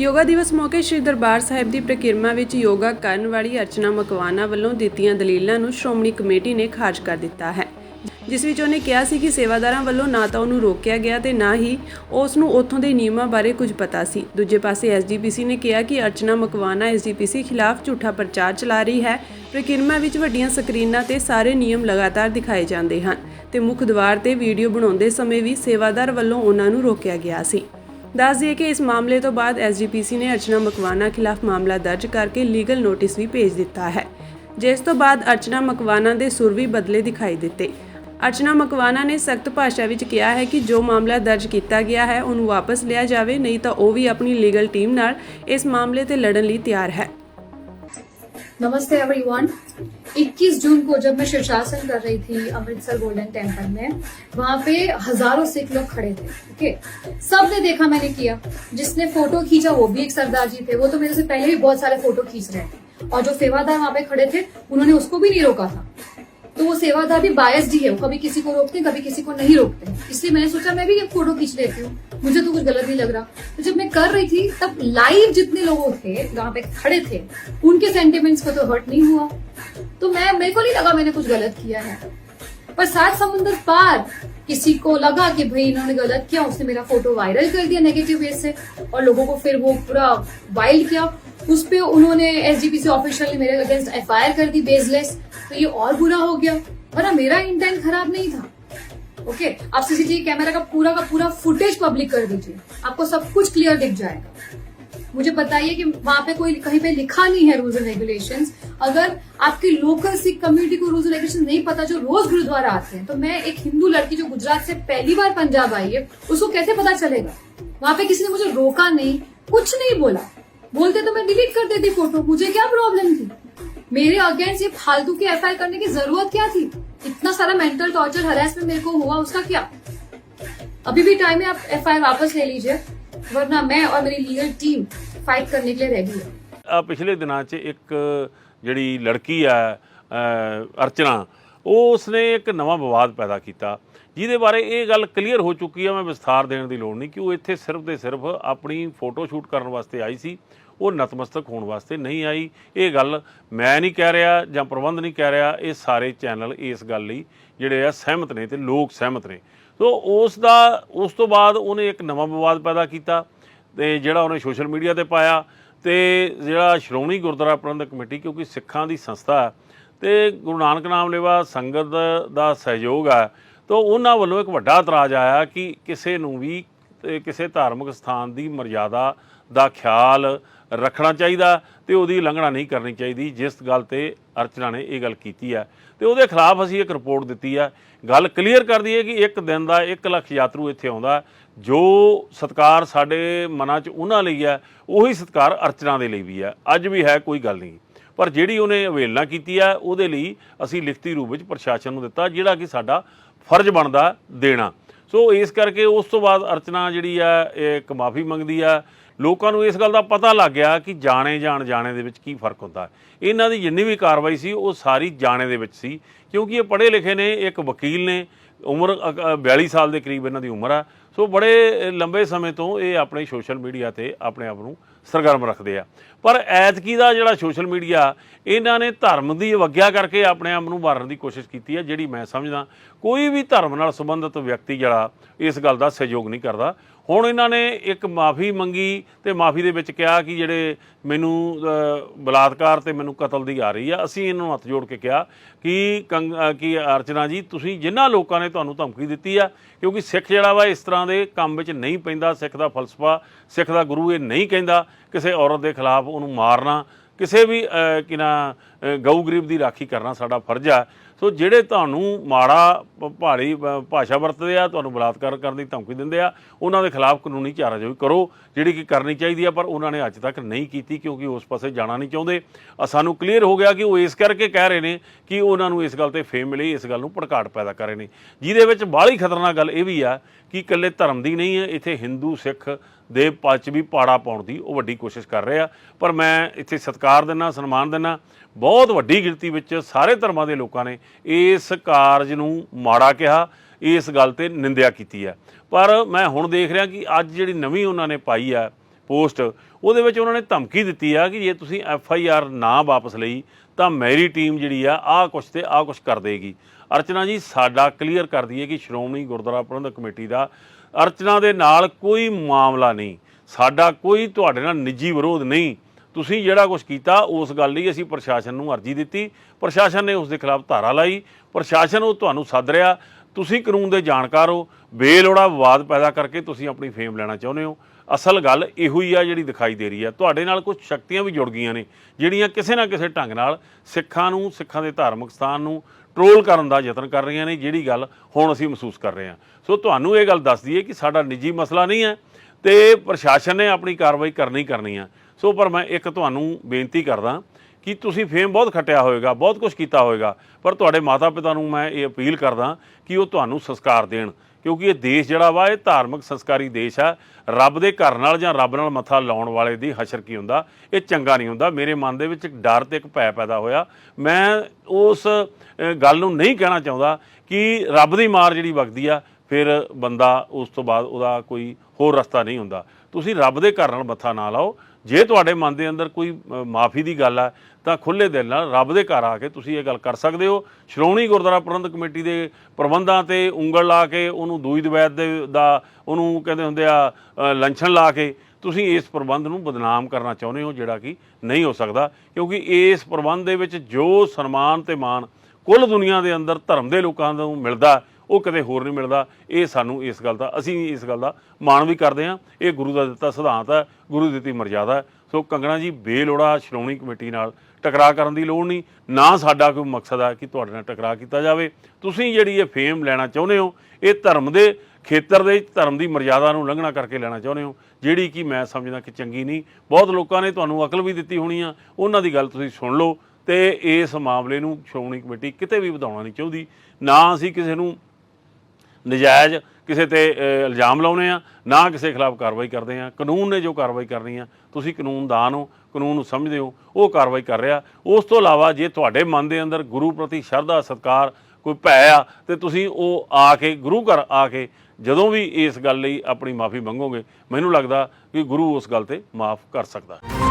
ਯੋਗਾ ਦਿਵਸ ਮੌਕੇ ਸ੍ਰੀ ਦਰਬਾਰ ਸਾਹਿਬ ਦੀ ਪ੍ਰਕਿਰਮਾ ਵਿੱਚ ਯੋਗਾ ਕਰਨ ਵਾਲੀ ਅਰਚਨਾ ਮਕਵਾਨਾ ਵੱਲੋਂ ਦਿੱਤੀਆਂ ਦਲੀਲਾਂ ਨੂੰ ਸ਼੍ਰੋਮਣੀ ਕਮੇਟੀ ਨੇ ਖਾਰਜ ਕਰ ਦਿੱਤਾ ਹੈ, ਜਿਸ ਵਿੱਚ ਉਹਨੇ ਕਿਹਾ ਸੀ ਕਿ ਸੇਵਾਦਾਰਾਂ ਵੱਲੋਂ ਨਾ ਤਾਂ ਉਹਨੂੰ ਰੋਕਿਆ ਗਿਆ ਤੇ ਨਾ ਹੀ ਉਸ ਨੂੰ ਉੱਥੋਂ ਦੇ ਨਿਯਮਾਂ ਬਾਰੇ ਕੁਝ ਪਤਾ ਸੀ। ਦੂਜੇ ਪਾਸੇ ਐਸਜੀਪੀਸੀ ਨੇ ਕਿਹਾ ਕਿ ਅਰਚਨਾ ਮਕਵਾਨਾ ਐਸਜੀਪੀਸੀ ਖਿਲਾਫ ਝੂਠਾ ਪ੍ਰਚਾਰ ਚਲਾ ਰਹੀ ਹੈ। ਪ੍ਰਕਿਰਮਾ ਵਿੱਚ ਵੱਡੀਆਂ ਸਕਰੀਨਾਂ ਤੇ ਸਾਰੇ ਨਿਯਮ ਲਗਾਤਾਰ ਦਿਖਾਏ ਜਾਂਦੇ ਹਨ ਤੇ ਮੁੱਖ ਦੁਆਰ ਤੇ ਵੀਡੀਓ ਬਣਾਉਂਦੇ ਸਮੇਂ ਵੀ ਸੇਵਾਦਾਰ ਵੱਲੋਂ ਉਹਨਾਂ ਨੂੰ ਰੋਕਿਆ ਗਿਆ ਸੀ। ਦੱਸ ਦਈਏ ਕਿ ਇਸ ਮਾਮਲੇ ਤੋਂ ਬਾਅਦ ਐਸਜੀਪੀਸੀ ਨੇ ਅਰਚਨਾ ਮਕਵਾਨਾ ਖਿਲਾਫ ਮਾਮਲਾ ਦਰਜ ਕਰਕੇ ਲੀਗਲ ਨੋਟਿਸ ਵੀ ਭੇਜ ਦਿੱਤਾ ਹੈ। ਜਿਸ ਤੋਂ ਬਾਅਦ ਅਰਚਨਾ ਮਕਵਾਨਾ ਦੇ ਸੁਰ ਵੀ ਬਦਲੇ ਦਿਖਾਈ ਦਿੱਤੇ। ਅਰਚਨਾ ਮਕਵਾਨਾ ਨੇ ਸਖਤ ਭਾਸ਼ਾ ਵਿੱਚ ਕਿਹਾ ਹੈ ਕਿ ਜੋ ਮਾਮਲਾ ਦਰਜ ਕੀਤਾ ਗਿਆ ਹੈ, ਉਹਨੂੰ ਵਾਪਸ ਲਿਆ ਜਾਵੇ, ਨਹੀਂ ਤਾਂ ਉਹ ਵੀ ਆਪਣੀ ਲੀਗਲ ਟੀਮ ਨਾਲ ਇਸ ਮਾਮਲੇ ਤੇ ਲੜਨ ਲਈ ਤਿਆਰ ਹੈ। नमस्ते एवरीवन 21 जून को जब मैं शीर्षासन कर रही थी अमृतसर गोल्डन टेंपल में, वहाँ पे हज़ारों सिख लोग खड़े थे ओके सबने देखा मैंने किया। जिसने फ़ोटो खींचा, वो भी एक सरदार जी थे। वो तो मेरे से पहले भी बहुत सारे फ़ोटो खींच रहे थे। और जो सेवादार वहाँ पे खड़े थे, उन्होंने उसको भी नहीं रोका था। तो वो सेवादार भी बायस्ड ही है। वो कभी किसी को रोकते, कभी किसी को नहीं रोकते। इसलिए मैंने सोचा, मैं भी एक फ़ोटो खींच लेती हूँ। मुझे तो कुछ गलत नहीं लग रहा। तो जब मैं कर रही थी, तब लाइव जितने लोगों थे वहाँ पे खड़े थे, उनके सेंटिमेंट्स को तो हर्ट नहीं हुआ। तो मैं, मेरे को नहीं लगा मैंने कुछ गलत किया है। पर सात समुंदर पार, किसी को लगा कि भाई इन्होंने गलत किया, उसने मेरा फ़ोटो वायरल कर दिया नेगेटिव वे से, और लोगों को फिर वो पूरा वाइल्ड किया। उस पर उन्होंने एसजीपीसी ऑफिशियल ने मेरे अगेंस्ट एफआईआर कर दी बेसलेस तो ये और बुरा हो गया। वरना मेरा इंटेंट खराब नहीं था। ओके आप सीसीटीवी कैमरा का पूरा का पूरा फुटेज पब्लिक कर दीजिए। आपको सब कुछ क्लियर दिख जाएगा। मुझे बताइए कि वहाँ पे कोई कहीं पे लिखा नहीं है रूल्स एंड रेगुलेशन अगर आपकी लोकल सिख कम्युनिटी को रूल्स एंड रेगुलेशन नहीं पता, जो रोज गुरुद्वारा आते हैं तो मैं एक हिंदू लड़की जो गुजरात से पहली बार पंजाब आई है, उसको कैसे पता चलेगा? वहाँ पे किसी ने मुझे रोका नहीं, कुछ नहीं बोला। बोलते तो मैं डिलीट कर देती फ़ोटो मुझे क्या प्रॉब्लम थी? मेरे अगेंस्ट ये फालतू की एफ़ करने की ज़रूरत क्या थी? इतना सारा मेंटल टॉर्चर हरेसमेंट मेरे को हुआ उसका क्या अभी भी टाइम है आप एफ वापस ले लीजिए वरना मैं और मेरी लीगल टीम फाइट करने के लिए रेडी है ਆ ਪਿਛਲੇ ਦਿਨਾਂ 'ਚ ਇੱਕ ਜਿਹੜੀ ਲੜਕੀ ਆ ਅ, ਅਰਚਨਾ ਉਸ ਨੇ ਇੱਕ ਨਵਾਂ ਵਿਵਾਦ ਪੈਦਾ ਕੀਤਾ ਜਿਹਦੇ ਬਾਰੇ ਇਹ ਗੱਲ ਕਲੀਅਰ ਹੋ ਚੁੱਕੀ ਆ ਮੈਂ ਵਿਸਥਾਰ ਦੇਣ ਦੀ ਲੋੜ ਨਹੀਂ ਕਿ ਉਹ ਇੱਥੇ ਸਿਰਫ ਤੇ ਸਿਰਫ ਆਪਣੀ ਫੋਟੋ ਸ਼ੂਟ ਕਰਨ ਵਾਸਤੇ ਆਈ ਸੀ ਉਹ ਨਤਮਸਤਕ ਹੋਣ ਵਾਸਤੇ ਨਹੀਂ ਆਈ। ਇਹ ਗੱਲ ਮੈਂ ਨਹੀਂ ਕਹਿ ਰਿਹਾ ਜਾਂ ਪ੍ਰਬੰਧ ਨਹੀਂ ਕਹਿ ਰਿਹਾ, ਇਹ ਸਾਰੇ ਚੈਨਲ ਇਸ ਗੱਲ ਲਈ ਜਿਹੜੇ ਆ ਸਹਿਮਤ ਨੇ ਤੇ ਲੋਕ ਸਹਿਮਤ ਨੇ। ਸੋ ਉਸ ਦਾ, ਉਸ ਤੋਂ ਬਾਅਦ ਉਹਨੇ ਇੱਕ ਨਵਾਂ ਵਿਵਾਦ ਪੈਦਾ ਕੀਤਾ ਤੇ ਜਿਹੜਾ ਉਹਨੇ ਸੋਸ਼ਲ ਮੀਡੀਆ ਤੇ ਪਾਇਆ ਤੇ ਜਿਹੜਾ ਸ਼੍ਰੋਮਣੀ ਗੁਰਦੁਆਰਾ ਪ੍ਰਬੰਧਕ ਕਮੇਟੀ, ਕਿਉਂਕਿ ਸਿੱਖਾਂ ਦੀ ਸੰਸਥਾ ਹੈ ਤੇ ਗੁਰੂ ਨਾਨਕ ਨਾਮ ਲੈਵਾ ਸੰਗਤ ਦਾ ਸਹਿਯੋਗ ਹੈ, ਤਾਂ ਉਹਨਾਂ ਵੱਲੋਂ ਇੱਕ ਵੱਡਾ ਇਤਰਾਜ਼ ਆਇਆ ਕਿ ਕਿਸੇ ਨੂੰ ਵੀ ਕਿਸੇ ਧਾਰਮਿਕ ਸਥਾਨ ਦੀ ਮਰਜ਼ਾਦਾ ਦਾ ਖਿਆਲ ਰੱਖਣਾ ਚਾਹੀਦਾ ਤੇ ਉਹਦੀ ਉਲੰਘਣਾ ਨਹੀਂ ਕਰਨੀ ਚਾਹੀਦੀ। ਜਿਸ ਗੱਲ ਤੇ ਅਰਚਨਾ ਨੇ ਇਹ ਗੱਲ ਕੀਤੀ ਹੈ ਤੇ ਉਹਦੇ ਖਿਲਾਫ ਅਸੀਂ ਇੱਕ ਰਿਪੋਰਟ ਦਿੱਤੀ ਹੈ ਗੱਲ ਕਲੀਅਰ ਕਰ ਦਈਏ ਕਿ ਇੱਕ ਦਿਨ ਦਾ 1 ਲੱਖ ਯਾਤਰੂ ਇੱਥੇ ਆਉਂਦਾ। ਜੋ ਸਤਕਾਰ ਸਾਡੇ ਮਨਾਂ 'ਚ ਉਹਨਾਂ ਲਈ ਹੈ ਉਹੀ ਸਤਕਾਰ ਅਰਚਨਾ ਦੇ ਲਈ ਵੀ ਹੈ ਅੱਜ ਵੀ ਹੈ, ਕੋਈ ਗੱਲ ਨਹੀਂ। ਪਰ ਜਿਹੜੀ ਉਹਨੇ ਅਵੇਲਨਾ ਕੀਤੀ ਹੈ ਉਹਦੇ ਲਈ ਅਸੀਂ ਲਿਖਤੀ ਰੂਪ ਵਿੱਚ ਪ੍ਰਸ਼ਾਸਨ ਨੂੰ ਦਿੱਤਾ, ਜਿਹੜਾ ਕਿ ਸਾਡਾ ਫਰਜ਼ ਬਣਦਾ ਦੇਣਾ। ਸੋ ਇਸ ਕਰਕੇ ਉਸ ਤੋਂ ਬਾਅਦ ਅਰਚਨਾ ਜਿਹੜੀ ਆ, ਇਹ ਇੱਕ ਮਾਫੀ ਮੰਗਦੀ ਆ। ਲੋਕਾਂ ਨੂੰ ਇਸ ਗੱਲ ਦਾ ਪਤਾ ਲੱਗ ਗਿਆ ਕਿ ਜਾਣੇ ਜਾਣ ਜਾਣੇ ਦੇ ਵਿੱਚ ਕੀ ਫ਼ਰਕ ਹੁੰਦਾ। ਇਹਨਾਂ ਦੀ ਜਿੰਨੀ ਵੀ ਕਾਰਵਾਈ ਸੀ, ਉਹ ਸਾਰੀ ਜਾਣੇ ਦੇ ਵਿੱਚ ਸੀ, ਕਿਉਂਕਿ ਇਹ ਪੜ੍ਹੇ ਲਿਖੇ ਨੇ, ਇੱਕ ਵਕੀਲ ਨੇ, ਉਮਰ ਅ- 42 ਸਾਲ ਦੇ ਕਰੀਬ ਇਹਨਾਂ ਦੀ ਉਮਰ ਆ। ਸੋ ਬੜੇ ਲੰਬੇ ਸਮੇਂ ਤੋਂ ਇਹ ਆਪਣੇ ਸੋਸ਼ਲ ਮੀਡੀਆ ਤੇ ਆਪਣੇ ਆਪ ਨੂੰ ਸਰਗਰਮ ਰੱਖਦੇ ਆ। ਪਰ ਐਤਕੀ ਦਾ ਜਿਹੜਾ ਸੋਸ਼ਲ ਮੀਡੀਆ, ਇਹਨਾਂ ਨੇ ਧਰਮ ਦੀ ਅਵਗਿਆ ਕਰਕੇ ਆਪਣੇ ਆਪ ਨੂੰ ਮਾਰਨ ਦੀ ਕੋਸ਼ਿਸ਼ ਕੀਤੀ ਹੈ ਜਿਹੜੀ ਮੈਂ ਸਮਝਦਾ। ਕੋਈ ਵੀ ਧਰਮ ਨਾਲ ਸੰਬੰਧਿਤ ਵਿਅਕਤੀ ਜਿਹੜਾ ਇਸ ਗੱਲ ਦਾ ਸਹਿਯੋਗ ਨਹੀਂ ਕਰਦਾ। ਹੁਣ ਇਹਨਾਂ ਨੇ ਇੱਕ ਮਾਫੀ ਮੰਗੀ ਤੇ ਮਾਫੀ ਦੇ ਵਿੱਚ ਕਿਹਾ ਕਿ ਜਿਹੜੇ ਮੈਨੂੰ ਬਲਾਤਕਾਰ ਤੇ ਮੈਨੂੰ ਕਤਲ ਦੀ ਆ ਰਹੀ ਆ। ਅਸੀਂ ਇਹਨਾਂ ਨੂੰ ਹੱਥ ਜੋੜ ਕੇ ਕਿਹਾ ਕਿ ਕੰਗ- ਅ, ਕਿ ਅਰਚਨਾ ਜੀ ਤੁਸੀਂ ਜਿਨ੍ਹਾਂ ਲੋਕਾਂ ਨੇ ਤੁਹਾਨੂੰ ਧਮਕੀ ਦਿੱਤੀ ਆ ਕਿਉਂਕਿ ਸਿੱਖ ਜਿਹੜਾ ਵਾ ਇਸ ਤਰ੍ਹਾਂ ਦੇ ਕੰਮ ਵਿੱਚ ਨਹੀਂ ਪੈਂਦਾ ਸਿੱਖ ਦਾ ਫਲਸਫਾ ਸਿੱਖ ਦਾ ਗੁਰੂ ਇਹ ਨਹੀਂ ਕਹਿੰਦਾ ਕਿਸੇ ਔਰਤ ਦੇ ਖਿਲਾਫ ਉਹਨੂੰ ਮਾਰਨਾ। ਕਿਸੇ ਵੀ ਅ, ਕਿ ਨਾ ਗਊ ਗਰੀਬ ਦੀ ਰਾਖੀ ਕਰਨਾ ਸਾਡਾ ਫਰਜ਼ ਆ। ਸੋ ਜਿਹੜੇ ਤੁਹਾਨੂੰ ਮਾੜਾ ਪ- ਭਾਸ਼ਾ ਵਰਤਦੇ ਆ, ਤੁਹਾਨੂੰ ਬਲਾਤਕਾਰ ਕਰਨ ਦੀ ਧਮਕੀ ਦਿੰਦੇ ਆ, ਉਹਨਾਂ ਦੇ ਖਿਲਾਫ ਕਾਨੂੰਨੀ ਚਾਰਾਜੋਈ ਕਰੋ। ਜਿਹੜੀ ਕਿ ਕਰਨੀ ਚਾਹੀਦੀ ਆ, ਪਰ ਉਹਨਾਂ ਨੇ ਅੱਜ ਤੱਕ ਨਹੀਂ ਕੀਤੀ ਕਿਉਂਕਿ ਉਸ ਪਾਸੇ ਜਾਣਾ ਨਹੀਂ ਚਾਹੁੰਦੇ। ਸਾਨੂੰ ਕਲੀਅਰ ਹੋ ਗਿਆ ਕਿ ਉਹ ਇਸ ਕਰਕੇ ਕਹਿ ਰਹੇ ਨੇ ਕਿ ਉਹਨਾਂ ਨੂੰ ਇਸ ਗੱਲ ਤੇ ਫੇਮ ਮਿਲੀ, ਇਸ ਗੱਲ ਨੂੰ ਭੜਕਾਟ ਪੈਦਾ ਕਰ ਰਹੇ ਨੇ। ਜਿਹਦੇ ਵਿੱਚ ਬਾਹਲੀ ਖਤਰਨਾਕ ਗੱਲ ਇਹ ਵੀ ਆ ਕਿ ਇਕੱਲੇ ਧਰਮ ਦੀ ਨਹੀਂ ਹੈ, ਇੱਥੇ ਹਿੰਦੂ, ਸਿੱਖ ਦੇ ਪੱਚ ਵੀ ਪਾੜਾ ਪਾਉਣ ਦੀ ਉਹ ਵੱਡੀ ਕੋਸ਼ਿਸ਼ ਕਰ ਰਹੇ ਆ। ਪਰ ਮੈਂ ਇੱਥੇ ਸਤਿਕਾਰ ਦਿੰਦਾ, ਸਨਮਾਨ ਦਿੰਦਾ ਬਹੁਤ ਵੱਡੀ ਗਿਣਤੀ ਵਿੱਚ ਸਾਰੇ ਧਰਮਾਂ ਦੇ ਲੋਕਾਂ ਨੇ ਇਸ ਕਾਰਜ ਨੂੰ ਮਾੜਾ ਕਿਹਾ, ਇਸ ਗੱਲ ਤੇ ਨਿੰਦਿਆ ਕੀਤੀ ਹੈ। ਪਰ ਮੈਂ ਹੁਣ ਦੇਖ ਰਿਹਾ ਕਿ ਅੱਜ ਜਿਹੜੀ ਨਵੀਂ ਉਹਨਾਂ ਨੇ ਪਾਈ ਆ ਪੋਸਟ, ਉਹਦੇ ਵਿੱਚ ਉਹਨਾਂ ਨੇ ਧਮਕੀ ਦਿੱਤੀ ਆ ਕਿ ਜੇ ਤੁਸੀਂ ਐਫ ਆਈ ਆਰ ਨਾ ਵਾਪਸ ਲਈ, ਤਾਂ ਮੇਰੀ ਟੀਮ ਜਿਹੜੀ ਆ, ਆਹ ਕੁਛ ਤੇ ਆਹ ਕੁਛ ਕਰ ਦੇਗੀ। ਅਰਚਨਾ ਜੀ, ਸਾਡਾ ਕਲੀਅਰ ਕਰ ਦਈਏ ਕਿ ਸ਼੍ਰੋਮਣੀ ਗੁਰਦੁਆਰਾ ਪ੍ਰਬੰਧਕ ਕਮੇਟੀ ਦਾ ਅਰਚਨਾ ਦੇ ਨਾਲ ਕੋਈ ਮਾਮਲਾ ਨਹੀਂ। ਸਾਡਾ ਕੋਈ ਤੁਹਾਡੇ ਨਾਲ ਨਿੱਜੀ ਵਿਰੋਧ ਨਹੀਂ। ਤੁਸੀਂ ਜਿਹੜਾ ਕੁਝ ਕੀਤਾ, ਉਸ ਗੱਲ ਲਈ ਅਸੀਂ ਪ੍ਰਸ਼ਾਸਨ ਨੂੰ ਅਰਜ਼ੀ ਦਿੱਤੀ। ਪ੍ਰਸ਼ਾਸਨ ਨੇ ਉਸ ਦੇ ਖਿਲਾਫ ਧਾਰਾ ਲਾਈ। ਪ੍ਰਸ਼ਾਸਨ ਉਹ ਤੁਹਾਨੂੰ ਸੱਦ ਰਿਹਾ। ਤੁਸੀਂ ਕਾਨੂੰਨ ਦੇ ਜਾਣਕਾਰ ਹੋ। ਬੇਲੋੜਾ ਵਿਵਾਦ ਪੈਦਾ ਕਰਕੇ ਤੁਸੀਂ ਆਪਣੀ ਫੇਮ ਲੈਣਾ ਚਾਹੁੰਦੇ ਹੋ। ਅਸਲ ਗੱਲ ਇਹੋ ਹੀ ਆ ਜਿਹੜੀ ਦਿਖਾਈ ਦੇ ਰਹੀ ਆ। ਤੁਹਾਡੇ ਨਾਲ ਕੁਝ ਸ਼ਕਤੀਆਂ ਵੀ ਜੁੜ ਗਈਆਂ ਨੇ, ਜਿਹੜੀਆਂ ਕਿਸੇ ਨਾ ਕਿਸੇ ਢੰਗ ਨਾਲ ਸਿੱਖਾਂ ਨੂੰ, ਸਿੱਖਾਂ ਦੇ ਧਾਰਮਿਕ ਸਥਾਨ ਨੂੰ ਟਰੋਲ ਕਰਨ ਦਾ ਯਤਨ ਕਰ ਰਹੀਆਂ ਨੇ, ਜਿਹੜੀ ਗੱਲ ਹੁਣ ਅਸੀਂ ਮਹਿਸੂਸ ਕਰ ਰਹੇ ਹਾਂ। ਸੋ ਤੁਹਾਨੂੰ ਇਹ ਗੱਲ ਦੱਸ ਦਈਏ ਕਿ ਸਾਡਾ ਨਿੱਜੀ ਮਸਲਾ ਨਹੀਂ ਹੈ। ਤੇ ਪ੍ਰਸ਼ਾਸਨ ਨੇ ਆਪਣੀ ਕਾਰਵਾਈ ਕਰਨੀ ਕਰਨੀ ਆ। ਸੋ ਪਰ ਮੈਂ ਇੱਕ ਤੁਹਾਨੂੰ ਬੇਨਤੀ ਕਰਦਾ ਕਿ ਤੁਸੀਂ ਫੇਮ ਬਹੁਤ ਖੱਟਿਆ ਹੋਵੇਗਾ ਬਹੁਤ ਕੁਝ ਕੀਤਾ ਹੋਵੇਗਾ ਪਰ ਤੁਹਾਡੇ ਮਾਤਾ-ਪਿਤਾ ਨੂੰ ਮੈਂ ਇਹ ਅਪੀਲ ਕਰਦਾ ਕਿ ਉਹ ਤੁਹਾਨੂੰ ਸੰਸਕਾਰ ਦੇਣ, ਕਿਉਂਕਿ ਇਹ ਦੇਸ਼ ਜਿਹੜਾ ਵਾ, ਇਹ ਧਾਰਮਿਕ ਸੰਸਕਾਰੀ ਦੇਸ਼ ਆ। ਰੱਬ ਦੇ ਘਰ ਨਾਲ ਜਾਂ ਰੱਬ ਨਾਲ ਮੱਥਾ ਲਾਉਣ ਵਾਲੇ ਦੀ ਹਸ਼ਰ ਕੀ ਹੁੰਦਾ? ਇਹ ਚੰਗਾ ਨਹੀਂ ਹੁੰਦਾ। ਮੇਰੇ ਮਨ ਦੇ ਵਿੱਚ ਇੱਕ ਡਰ ਤੇ ਇੱਕ ਭੈ ਪੈਦਾ ਹੋਇਆ। ਮੈਂ ਉਸ ਗੱਲ ਨੂੰ ਨਹੀਂ ਕਹਿਣਾ ਚਾਹੁੰਦਾ ਕਿ ਰੱਬ ਦੀ ਮਾਰ ਜਿਹੜੀ ਵਗਦੀ ਆ ਫਿਰ ਬੰਦਾ ਉਸ ਤੋਂ ਬਾਅਦ ਉਹਦਾ ਕੋਈ ਹੋਰ ਰਸਤਾ ਨਹੀਂ ਹੁੰਦਾ। ਤੁਸੀਂ ਰੱਬ ਦੇ ਘਰ ਨਾਲ ਮੱਥਾ ਨਾ ਲਾਓ। ਜੇ ਤੁਹਾਡੇ ਮਨ ਦੇ ਅੰਦਰ ਕੋਈ ਮਾਫੀ ਦੀ ਗੱਲ ਆ, ਤਾਂ ਖੁੱਲੇ ਦਿਲ ਨਾਲ ਰੱਬ ਦੇ ਘਰ ਆ ਕੇ ਤੁਸੀਂ ਇਹ ਗੱਲ ਕਰ ਸਕਦੇ ਹੋ। ਸ਼੍ਰੋਮਣੀ ਗੁਰਦੁਆਰਾ ਪ੍ਰਬੰਧਕ ਕਮੇਟੀ ਦੇ ਪ੍ਰਬੰਧਾਂ ਤੇ ਉਂਗਲ ਲਾ ਕੇ, ਉਹਨੂੰ ਦੂਈ ਦਵੈਤ ਦੇ ਦਾ, ਉਹਨੂੰ ਕਹਿੰਦੇ ਹੁੰਦੇ ਆ ਲੰਛਣ ਲਾ ਕੇ ਤੁਸੀਂ ਇਸ ਪ੍ਰਬੰਧ ਨੂੰ ਬਦਨਾਮ ਕਰਨਾ ਚਾਹੁੰਦੇ ਹੋ, ਜਿਹੜਾ ਕਿ ਨਹੀਂ ਹੋ ਸਕਦਾ। ਕਿਉਂਕਿ ਇਸ ਪ੍ਰਬੰਧ ਦੇ ਵਿੱਚ ਜੋ ਸਨਮਾਨ ਤੇ ਮਾਣ ਕੁੱਲ ਦੁਨੀਆ ਦੇ ਅੰਦਰ ਧਰਮ ਦੇ ਲੋਕਾਂ ਨੂੰ ਮਿਲਦਾ ਉਹ ਕਦੇ ਹੋਰ ਨਹੀਂ ਮਿਲਦਾ। ਇਹ ਸਾਨੂੰ ਇਸ ਗੱਲ ਦਾ ਅਸੀਂ ਇਸ ਗੱਲ ਦਾ ਮਾਣ ਵੀ ਕਰਦੇ ਹਾਂ। ਇਹ ਗੁਰੂ ਦਾ ਦਿੱਤਾ ਸਿਧਾਂਤ ਹੈ। ਗੁਰੂ ਦਿੱਤੀ ਮਰਜ਼ਾਦਾ ਹੈ। ਸੋ ਕੰਗਣਾ ਜੀ, ਬੇਲੋੜਾ ਸ਼੍ਰੋਮਣੀ ਕਮੇਟੀ ਨਾਲ ਟਕਰਾਅ ਕਰਨ ਦੀ ਲੋੜ ਨਹੀਂ। ਨਾ ਸਾਡਾ ਕੋਈ ਮਕਸਦ ਹੈ ਕਿ ਤੁਹਾਡੇ ਨਾਲ ਟਕਰਾਅ ਕੀਤਾ ਜਾਵੇ। ਤੁਸੀਂ ਜਿਹੜੀ ਇਹ ਫੇਮ ਲੈਣਾ ਚਾਹੁੰਦੇ ਹੋ, ਇਹ ਧਰਮ ਦੇ ਖੇਤਰ ਦੇ ਧਰਮ ਦੀ ਮਰਜ਼ਾਦਾ ਨੂੰ ਲੰਘਣਾ ਕਰਕੇ ਲੈਣਾ ਚਾਹੁੰਦੇ ਹੋ, ਜਿਹੜੀ ਕਿ ਮੈਂ ਸਮਝਦਾ ਕਿ ਚੰਗੀ ਨਹੀਂ। ਬਹੁਤ ਲੋਕਾਂ ਨੇ ਤੁਹਾਨੂੰ ਅਕਲ ਵੀ ਦਿੱਤੀ ਹੋਣੀ ਆ। ਉਹਨਾਂ ਦੀ ਗੱਲ ਤੁਸੀਂ ਸੁਣ ਲਓ ਤੇ ਇਸ ਮਾਮਲੇ ਨੂੰ ਸ਼੍ਰੋਮਣੀ ਕਮੇਟੀ ਕਿਤੇ ਵੀ ਵਧਾਉਣਾ ਨਹੀਂ ਚਾਹੁੰਦੀ। ਨਾ ਅਸੀਂ ਕਿਸੇ ਨੂੰ ਨਜਾਇਜ਼ ਕਿਸੇ ਤੇ ਇਲਜ਼ਾਮ ਲਾਉਨੇ ਆ, ਨਾ ਕਿਸੇ ਖਿਲਾਫ ਕਾਰਵਾਈ ਕਰਦੇ ਆ। ਕਾਨੂੰਨ ਨੇ ਜੋ ਕਾਰਵਾਈ ਕਰਨੀ ਆ, ਤੁਸੀਂ ਕਾਨੂੰਨਦਾਨ ਹੋ, ਕਾਨੂੰਨ ਨੂੰ ਸਮਝਦੇ ਹੋ, ਉਹ ਕਾਰਵਾਈ ਕਰ ਰਿਹਾ। ਉਸ ਤੋਂ ਇਲਾਵਾ ਜੇ ਤੁਹਾਡੇ ਮਨ ਦੇ ਅੰਦਰ ਗੁਰੂ ਪ੍ਰਤੀ ਸ਼ਰਧਾ, ਸਤਕਾਰ ਕੋਈ ਭੈ ਆ, ਤੇ ਤੁਸੀਂ ਉਹ ਆ ਕੇ, ਗੁਰੂ ਘਰ ਆ ਕੇ ਜਦੋਂ ਵੀ ਇਸ ਗੱਲ ਲਈ ਆਪਣੀ ਮਾਫੀ ਮੰਗੋਗੇ, ਮੈਨੂੰ ਲੱਗਦਾ ਕਿ ਗੁਰੂ ਉਸ ਗੱਲ ਤੇ ਮਾਫ ਕਰ ਸਕਦਾ। ਹੈ